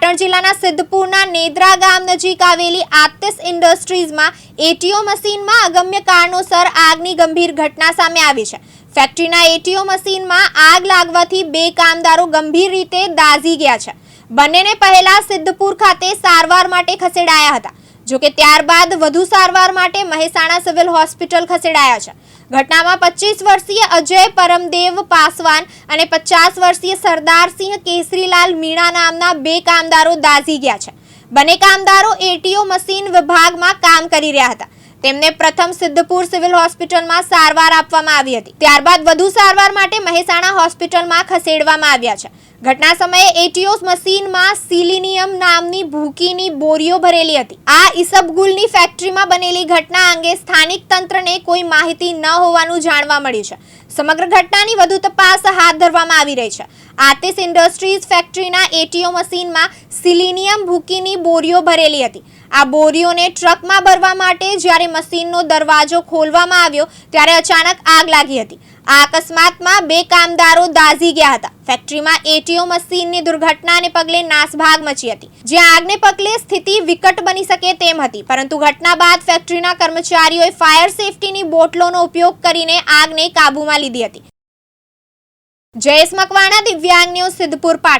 પાટણ જિલ્લાના સિદ્ધપુરના નેદ્રા ગામ નજીક આવેલી આતિસ ઇન્ડસ્ટ્રીઝમાં એટીઓ મશીનમાં અગમ્ય કારણોસર આગની ગંભીર ઘટના સામે આવી છે. ફેક્ટરીના એટીઓ મશીનમાં આગ લાગવાથી બે કામદારો ગંભીર રીતે દાઝી ગયા છે. બંનેને પહેલા સિદ્ધપુર ખાતે સારવાર માટે ખસેડાયા હતા. જોકે ત્યારબાદ વધુ સારવાર માટે મહેસાણા સિવિલ હોસ્પિટલ ખસેડાયા છે. ઘટનામાં પચીસ વર્ષીય અજય પરમદેવ પાસવાન અને પચાસ વર્ષીય સરદારસિંહ કેસરીલાલ મીણા નામના બે કામદારો દાઝી ગયા છે. બંને કામદારો એટીઓ મશીન વિભાગમાં કામ કરી રહ્યા હતા. તેમને પ્રથમ સિદ્ધપુર સિવિલ હોસ્પિટલમાં સારવાર આપવામાં આવી હતી. ત્યારબાદ વધુ સારવાર માટે મહેસાણા હોસ્પિટલમાં ખસેડવામાં આવ્યા છે. ઘટના સમયે એટીઓસ મશીનમાં સિલિનિયમ નામની ભૂકીની બોરીઓ ભરેલી હતી. આ ઈસબગુલની ફેક્ટરીમાં બનેલી ઘટના અંગે સ્થાનિક તંત્રને કોઈ માહિતી ન હોવાનું જાણવા મળ્યું છે. સમગ્ર ઘટનાની વધુ તપાસ હાથ ધરવામાં આવી રહી છે. આતિસ ઇન્ડસ્ટ્રીઝ ફેક્ટરીના એટીઓ મશીનમાં સિલિનિયમ ભૂકીની બોરીઓ ભરેલી હતી. આ બોરીઓને ટ્રકમાં ભરવા માટે જ્યારે મશીનનો દરવાજો ખોલવામાં આવ્યો, ત્યારે અચાનક આગ લાગી હતી. આ અકસ્માતમાં બે કામદારો દાઝી ગયા હતા. ફેક્ટરીમાં એટીઓ મશીનની દુર્ઘટનાને પગલે નાસભાગ મચી હતી. જ્યાં આગને પગલે સ્થિતિ વિકટ બની શકે તેમ હતી. પરંતુ ઘટના બાદ ફેક્ટરીના કર્મચારીઓએ ફાયર સેફટીની બોટલોનો ઉપયોગ કરીને આગને કાબૂમાં લીધી હતી. જયેશ મકવાણા, દિવ્યાંગ ન્યૂઝ સિદ્ધપુર, પાટણ.